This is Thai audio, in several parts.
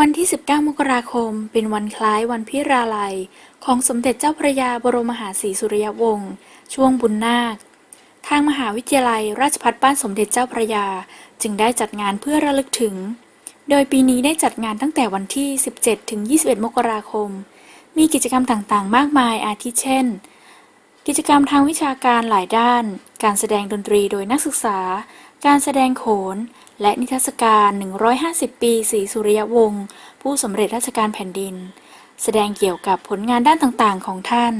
วันที่ 19 มกราคม เป็นวันคล้ายวันพิราลัย ของสมเด็จเจ้าพระยาบรมมหาศรีสุริยวงศ์ ช่วงบุญนาค ทางมหาวิทยาลัยราชภัฏบ้านสมเด็จเจ้าพระยา จึงได้จัดงานเพื่อระลึกถึง โดยปีนี้ได้จัดงานตั้งแต่วันที่ 17 ถึง 21 มกราคม มีกิจกรรมต่างๆ มากมายอาทิเช่น กิจกรรมทางวิชาการหลายด้าน การแสดงดนตรีโดยนักศึกษา การแสดงโขน และนิทรรศการ 150 ปีศรีสุริยวงศ์ผู้สำเร็จราชการแผ่นดิน แสดงเกี่ยวกับผลงานด้านต่างๆ ของท่าน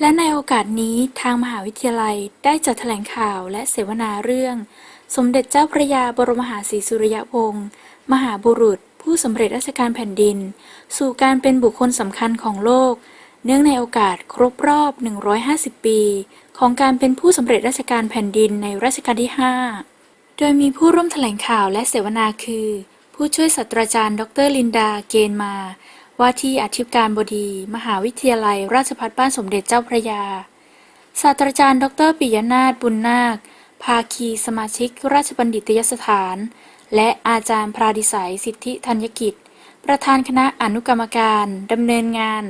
และในโอกาสนี้ทางมหาวิทยาลัยได้จัดแถลงข่าวและเสวนาเรื่อง สมเด็จเจ้าพระยาบรมมหาศรีสุริยวงศ์มหาบุรุษ ผู้สำเร็จราชการแผ่นดิน สู่การเป็นบุคคลสำคัญของโลก เนื่องในโอกาสครบรอบ 150 ปี ของการเป็นผู้สำเร็จราชการแผ่นดินในรัชกาลที่ 5 โดยมีผู้ร่วมแถลงข่าวและเสวนาคือ ผู้ช่วยศาสตราจารย์ ดรลินดา เกณฑ์มา ว่าที่อธิการบดี มหาวิทยาลัย ราชภัฏบ้านสมเด็จเจ้าพระยา ศาสตราจารย์ ดรปิยนาถบุญนาค ภาคีสมาชิก ราชบัณฑิตยสถาน และอาจารย์พราดิสัยสิทธิธัญกิจ ประธานคณะอนุกรรมการดำเนินงาน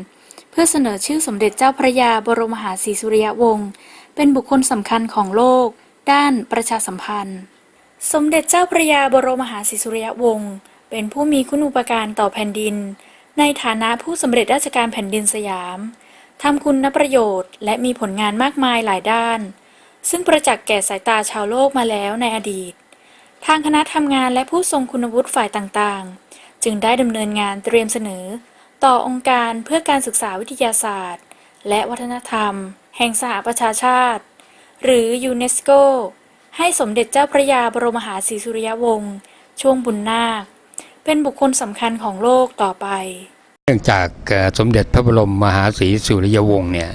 พื่อเสนอชื่อสมเด็จเจ้าพระยาบรมมหาศรีสุริยวงศ์เป็นบุคคลสำคัญของโลก ด้านประชาสัมพันธ์ สมเด็จเจ้าพระยาบรมมหาศรีสุริยวงศ์เป็นผู้มีคุณูปการต่อแผ่นดิน ในฐานะผู้สำเร็จราชการแผ่นดินสยามทำคุณประโยชน์ และมีผลงานมากมายหลายด้าน ซึ่งประจักษ์แก่สายตาชาวโลกมาแล้วในอดีต ทางคณะทำงานและผู้ทรงคุณวุฒิฝ่ายต่างๆ จึงได้ดำเนินงานเตรียมเสนอ ต่อองค์การเพื่อการศึกษาวิทยาศาสตร์ และวัฒนธรรม แห่งสหประชาชาติ หรือยูเนสโก ให้สมเด็จเจ้าพระยาบรมมหาศรีสุริยวงศ์ช่วงบุญนาค เป็นบุคคลสำคัญของโลกต่อไป เนื่องจากสมเด็จพระบรมมหาศรีสุริยวงศ์เนี่ย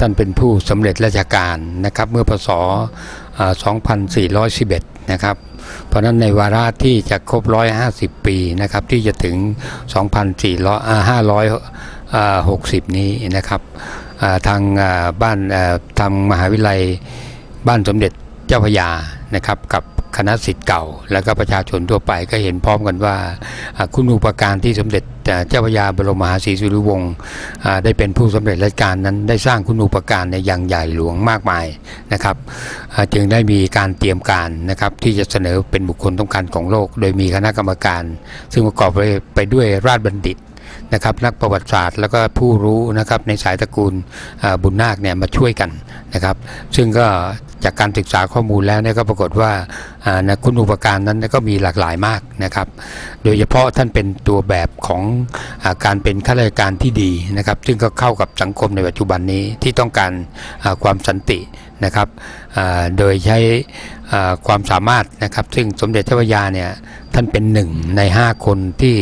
ท่านเป็นผู้สำเร็จราชการนะครับเมื่อพศ 2411 นะครับ เพราะฉะนั้นในวาระที่จะครบ 150 ปีนะครับที่จะถึง2,400อ่า560 นี้นะครับทางบ้านทางมหาวิทยาลัยบ้านสมเด็จเจ้าพระยานะครับกับ คณะสิทธิ์เก่า แล้วก็ประชาชนทั่วไปก็เห็นพร้อมกันว่าคุณูปการที่สมเด็จเจ้าพระยาบรมมหาศรีสุริวงศ์ได้เป็นผู้สำเร็จราชการนั้นได้สร้างคุณูปการในอย่างใหญ่หลวงมากมายนะครับจึงได้มีการเตรียมการนะครับที่จะเสนอเป็นบุคคลสำคัญของโลก โดยมีคณะกรรมการ ซึ่งประกอบไปไปด้วยราชบัณฑิตนะครับนักประวัติศาสตร์แล้วก็ผู้รู้นะครับในสายตระกูลบุญนาคเนี่ยมาช่วยกันนะครับ ซึ่งก็ จากการศึกษาข้อมูลแล้วเนี่ยก็ปรากฏว่าคุณอุปการนั้นก็มีหลากหลายมากนะครับ โดยเฉพาะท่านเป็นตัวแบบของอการเป็นข้าราชการที่ดีนะครับ ซึ่งก็เข้ากับสังคมในปัจจุบันนี้ที่ต้องการความสันตินะครับโดยใช้ความสามารถนะครับ ซึ่งสมเด็จเจ้าพระยาเนี่ยท่านเป็นหนึ่งใน 5 คนที่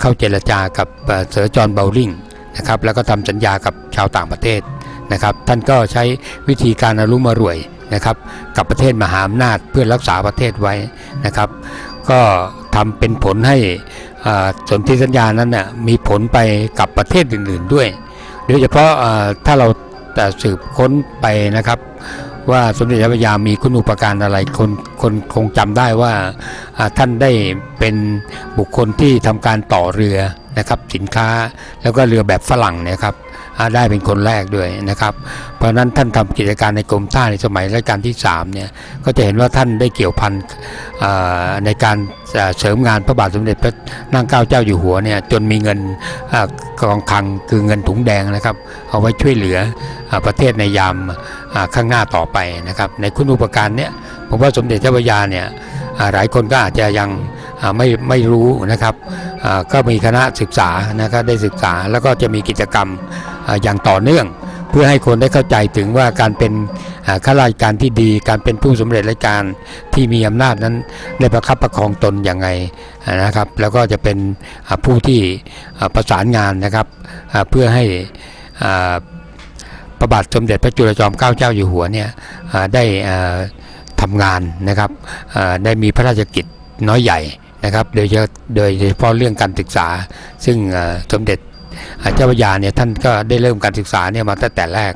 เข้าเจรจากับเอ่อเซอร์จอห์นเบลลิงนะครับแล้วก็ทำสัญญากับชาวต่างประเทศนะครับ ท่านก็ใช้วิธีการอารมารวย นะครับกับประเทศมหาอำนาจเพื่อรักษาประเทศไว้นะครับ ก็ทำเป็นผลให้อ่าสนธิสัญญานั้นน่ะมีผลไปกับประเทศอื่น ๆด้วย โดยเฉพาะอ่าถ้าเราแต่สืบค้นไปนะครับว่าสมเด็จพระพยามีคุณูปการอะไรคนคนคงจำได้ว่าท่านได้เป็นบุคคลที่ทำการต่อเรือนะครับสินค้าแล้วก็เรือแบบฝรั่งเนะครับ ได้เป็นคนแรกด้วยนะครับ เพราะฉะนั้นท่านทำกิจการในกรมท่าในสมัยรัชกาลที่3เนี่ยก็จะเห็นว่าท่านได้เกี่ยวพันในการเสริมงานพระบาทสมเด็จพระนั่งเกล้าเจ้าอยู่หัวเนี่ยจนมีเงินกองคลังคือเงินถุงแดงนะครับ เอาไว้ช่วยเหลืออประเทศในยามข้างหน้าต่อไปนะครับ ในคุณูปการเนี่ยผมว่าสมเด็จเจ้าพระยาเนี่ยหลายคนก็อาจจะยัง ไม่ไม่รู้นะครับก็มีคณะศึกษานะครับได้ศึกษาแล้วก็จะมีกิจกรรมออย่างต่อเนื่อง เพื่อให้คนได้เข้าใจถึงว่าการเป็นข้าราชการที่ดี การเป็นผู้สำเร็จราชการที่มีอำนาจนั้นได้ประคับประคองตนอย่างไงนะครับ แล้วก็จะเป็นผู้ที่ประสานงานนะครับเพื่อให้อ่าพระบาทสมเด็จพระจุลจอมเกล้าเจ้าอยู่หัวเนี่ยได้อ่าทำงานนะครับได้มีพระราชกิจน้อยใหญ่ นะครับโดยเฉพาะโดยเฉพาะเรื่องการศึกษา ซึ่งสมเด็จเจ้าพระยาเนี่ยท่านก็ได้เริ่มการศึกษาเนี่ยมาตั้งแต่แรก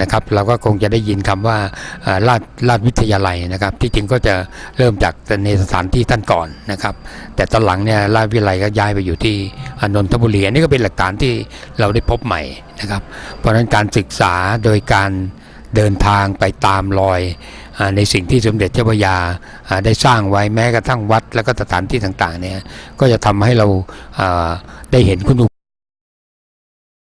นะครับ เราก็คงจะได้ยินคำว่าอ่าราชราชวิทยาลัยนะครับ ที่จริงก็จะเริ่มจากในสถานที่ท่านก่อนนะครับ แต่ตอนหลังเนี่ยราชวิทยาลัยก็ย้ายไปอยู่ที่อนนทบุรีอันนี้ก็เป็นหลักฐานที่เราได้พบใหม่นะครับ เพราะฉะนั้นการศึกษาโดยการเดินทางไปตามรอย ในสิ่งที่สมเด็จเจ้าพระยาได้สร้างไว้แม้กระทั่งวัดแล้วก็สถานที่ต่างๆเนี่ยก็จะทำให้เราอ่าได้เห็นคุณ